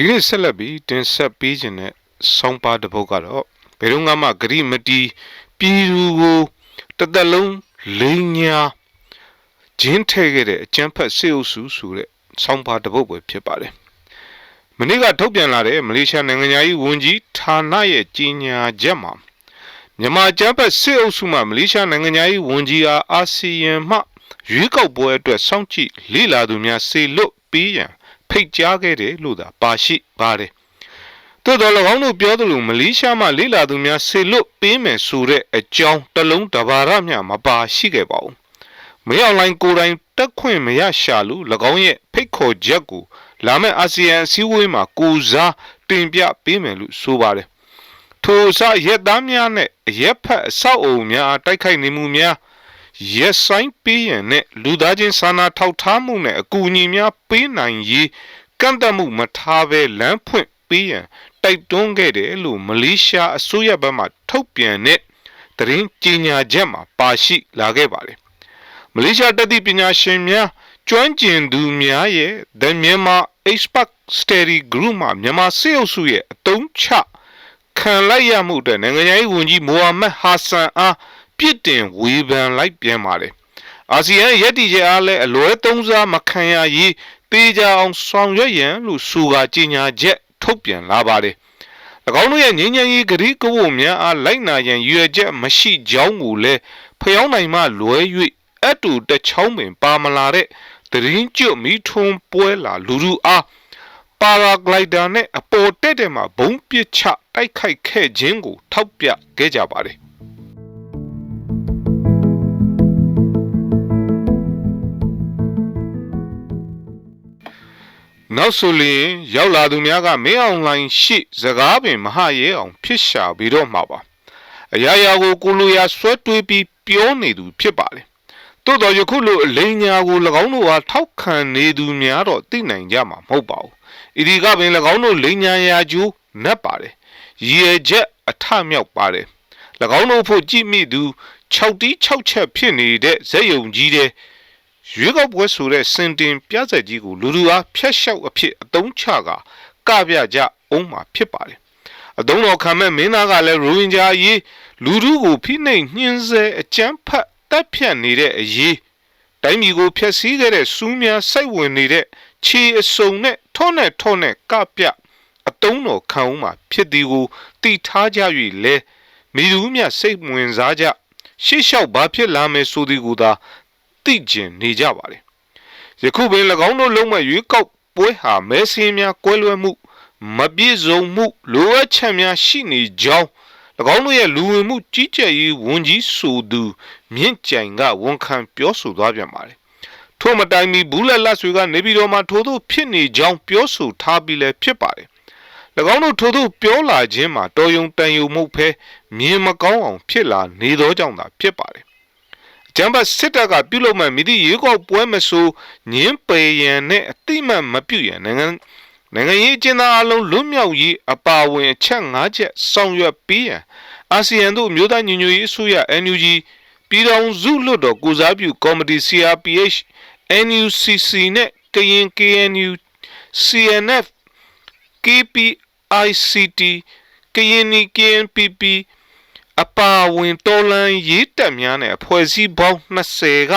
ဒီနေ့ဆက်လက်ပြီးတင်ဆက်ပေးခြင်းတဲ့ဆောင်းပါးတစ်ပုဒ်ကတော့ဘယ်တော့မှဂရိမတီပြည်သူကိုတစ်သက်လုံးလိန်ညာဂျင်းထဲခဲ့တဲ့အကျန်းဖက်စေအုပ်စုဆိုတဲ့ဆောင်းပါးတစ်ပုဒ်ပဲဖြစ်ပါတယ်မနေ့ကထုတ်ပြန်လာတဲ့မလေးရှားနိုင်ငံသားဝန်ကြီးဌာနရဲ့ကြီးညာချက်မှာမြန်မာကျန်းဖက်စစ်အုပ်စုမှမလေးရှားနိုင်ငံသားဝန်ကြီးအားအာဆီယံမှရွေးကောက်ပွဲအတွက်စောင့်ကြည့်လေ့လာသူများစေလွတ်ပြီးရန် ဖိတ်ကြားခဲ့တယ်လို့သာပါရှိပါတယ်။သို့တော်၎င်းတို့ပြောသလိုမလေးရှားမှလေ့လာသူများစေလွတ်ပေးမယ်ဆိုတဲ့အကြောင်းတစ်လုံးတစ်ပါးရမျှမပါရှိခဲ့ပါဘူး။မရောက်လိုင်းကိုယ်တိုင်တက်ခွင့်မရရှာလို့၎င်းရဲ့ဖိတ်ခေါ်ချက်ကိုလာမယ့်အာဆီယံအစည်းအဝေးမှာကိုစားတင်ပြပေးမယ်လို့ဆိုပါတယ်။ထိုအစရက်သားများနဲ့ရက်ဖက်အဆောက်အုံများတိုက်ခိုက်နေမှုများ ရက်ဆိုင်ပေးရန်နဲ့လူသားချင်းစာနာထောက်ထားမှုနဲ့အကူအညီများပေးနိုင်ရေးကန့်သတ်မှုမထားဘဲလမ်းဖွင့်ပေးရန်တိုက်တွန်းခဲ့တယ်လို့မလေးရှားအစိုးရဘက်မှထုတ်ပြန်တဲ့သတင်းကြေညာချက်မှာပါရှိလာခဲ့ပါတယ်။မလေးရှားတတိပညာရှင်များကျွမ်းကျင်သူများရဲ့ The Myanmar Expert Study Group မှာမြန်မာစစ်အုပ်စုရဲ့အတုံးချခံလိုက်ရမှုတဲ့နိုင်ငံရေးဝန်ကြီးမိုဟာမက်ဟာဆန်အား ပြစ်တင်ဝေဖန်လိုက်ပြန်ပါတယ်အာဆီယံရည်တည်ချက်အားလည်းအလွဲသုံးစားမခံရရေးပေးကြအောင်ဆောင်ရွက်ရန်လို့ဆိုကာကြေညာချက်ထုတ်ပြန်လာပါတယ်၎င်းတို့ရဲ့ငြိမ်းချမ်းရေးဂရီကဝတ်များအားလိုက်နာရန်ရွယ်ချက်မရှိကြောင်းကိုလည်းဖျောင်းနိုင်မှလွဲ၍အတူတချောင်းပင်ပါမလာတဲ့တရင်ကျွတ်မိထွန်းပွဲလာလူလူအားပါရာဂလိုက်ဒါနဲ့အပေါ်တက်တဲ့မှာဘုံပစ်ချတိုက်ခိုက်ခဲ့ခြင်းကိုထောက်ပြခဲ့ကြပါတယ် နောက်ဆိုလျင်ရောက်လာသူများကမင်းအွန်လိုင်းရှိစကားပင်မဟာရဲအောင် ဖြစ်ရှာပြီးတော့မှာပါအရာရာကိုကိုလိုရာဆွဲတွေးပြီးပြောနေသူဖြစ်ပါတယ်သို့တော်ယခုလိုအလိန်ညာကို၎င်းတို့ဟာထောက်ခံနေသူများတော့သိနိုင်ကြမှာမဟုတ်ပါဘူးဣဒီကပင်၎င်းတို့လိန်ညာရာကျိုးနတ်ပါတယ်ရည်ရချက်အထမြောက်ပါတယ်၎င်းတို့ဖို့ကြည့်မိသူ6တီး6ချက်ဖြစ်နေတဲ့ဇက်ယုံကြီးတဲ့ ရွေးကောက်ပွဲဆိုတဲ့စင်တင်ပြဆက်ကြီးကိုလူလူအားဖျက်လျှောက်အဖြစ်အတုံးချကကပြကြအောင်မှာဖြစ်ပါတယ်အတုံးတော်ခံမဲ့မင်းသားကလည်းရိုဟင်ဂျာအရေးလူလူကိုဖိနှိပ်ညှင်းဆဲအကြမ်းဖက်တပ်ဖြတ်နေတဲ့အရေးတိုင်းပြည်ကိုဖျက်ဆီးခဲ့တဲ့စူးများစိတ်ဝင်နေတဲ့ခြေအစုံနဲ့ထောနဲ့ထောနဲ့ကပြအတုံးတော်ခံဦးမှာဖြစ်သည်ကိုတိထားကြ၍လဲမိသူမြစိတ်ဝင်စားကြရှေ့လျှောက်ဘာဖြစ်လာမယ်ဆိုသည်ကိုသာ သိကျင်နေကြပါတယ်ယခုပင်၎င်းတို့လုံးမဲ့ရွေးကောက်ပွဲဟာမဲဆင်းများကွဲလွဲမှုမပြည့်စုံမှုလိုအပ်ချက်များရှိနေကြောင်း၎င်းတို့ရဲ့လူဝင်မှုကြီးကြပ်ရေးဝန်ကြီးဆိုသူမြင့်ကြိုင်ကဝန်ခံပြောဆိုသွားပြန်ပါတယ်ထို့မတိုင်မီဘူးလက်လက်ဆွေကနေပြည်တော်မှာထို့သို့ဖြစ်နေကြောင်းပြောဆိုထားပြီးလည်းဖြစ်ပါတယ်၎င်းတို့ထို့သို့ပြောလာခြင်းမှာတော်ယုံတန်ယုံမှုဖဲမြင်မကောင်းအောင်ဖြစ်လာနေသောကြောင့်သာဖြစ်ပါတယ် ဂျမ်ဘတ်စစ်တပ်ကပြုလုပ်မှမိသည့်ရေကောက်ပွဲမဆိုညင်းပေရန်နဲ့အတိမတ်မပြုရန်နိုင်ငံနိုင်ငံရေးအကျဉ်းသားအလုံးလွတ်မြောက်ရေးအပါအဝင်အချက်၅ချက်ဆောင်ရွက်ပေးရန်အာဆီယံတို့မြို့သားညီညွတ်ရေးအစိုးရ NUG ပြည်ထောင်စုလွှတ်တော်ကိုစားပြုကော်မတီ CRPH NUCC နဲ့ကရင် KNU CNF KPICT ကရင် KNPP အပါဝင်တော်လန်ရေးတက်များနဲ့အဖွဲ့အစည်းပေါင်း20က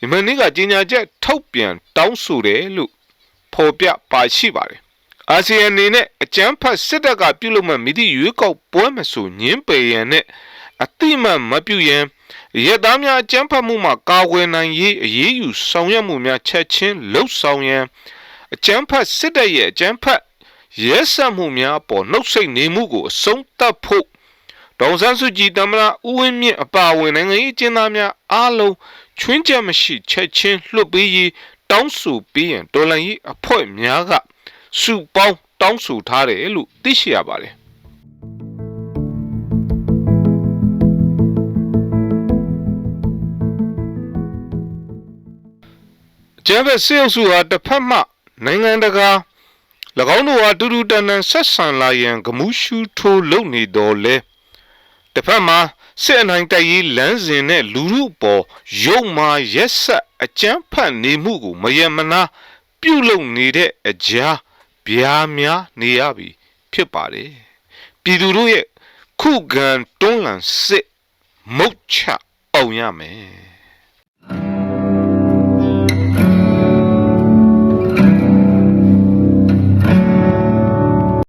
ယမန်နေ့ကကြီးညာချက်ထုတ်ပြန်တောင်းဆိုတယ်လို့ဖော်ပြပါရှိပါတယ်။အာဆီယံအနေနဲ့အကြမ်းဖက်စစ်တပ်ကပြုလုပ်မဲ့မိသည့်ရွေးကောက်ပွဲမဆိုညင်းပယ်ရန်နဲ့အတိမတ်မပြုရန်ရသားများအကြမ်းဖက်မှုမှကာကွယ်နိုင်ရေးအရေးယူဆောင်ရွက်မှုများချက်ချင်းလှုပ်ဆောင်ရန်အကြမ်းဖက်စစ်တပ်ရဲ့အကြမ်းဖက်ရဲစက်မှုများပေါ်နှုတ်ဆက်နေမှုကိုအဆုံးသတ်ဖို့ ဒေါန်ဆန်းစုကြည်တမရဦးဝင်းမြင့်အပါအဝင်နိုင်ငံရေးကျင်းသားများအားလုံးချွင်းချက်မရှိချက်ချင်းလွှတ်ပေးရေးတောင်းဆိုပေးရန်ဒေါ်လာကြီးအဖွဲ့များကစုပေါင်းတောင်းဆိုထားတယ်လို့သိရှိရပါတယ်ကျမ်းပဲစေအုပ်စုဟာတစ်ဖက်မှနိုင်ငံတကာ၎င်းတို့ဟာတူတူတန်တန်ဆက်ဆံလာရန်ဂမှုရှုထိုးလုပ်နေတော်လဲ တစ်ဖက်မှာစစ်အနိုင်တိုက်ရေးလမ်းစဉ်နဲ့လူမှုပေါ်ရုပ်မာရက်ဆက်အကြမ်းဖက်နေမှုကိုမယမနာပြုလုပ်နေတဲ့အကြားဗျာများနေရပြီဖြစ်ပါတယ်ပြည်သူတို့ရဲ့ခုခံတွန်းလှန်စစ်မုတ်ချအောင်ရမယ်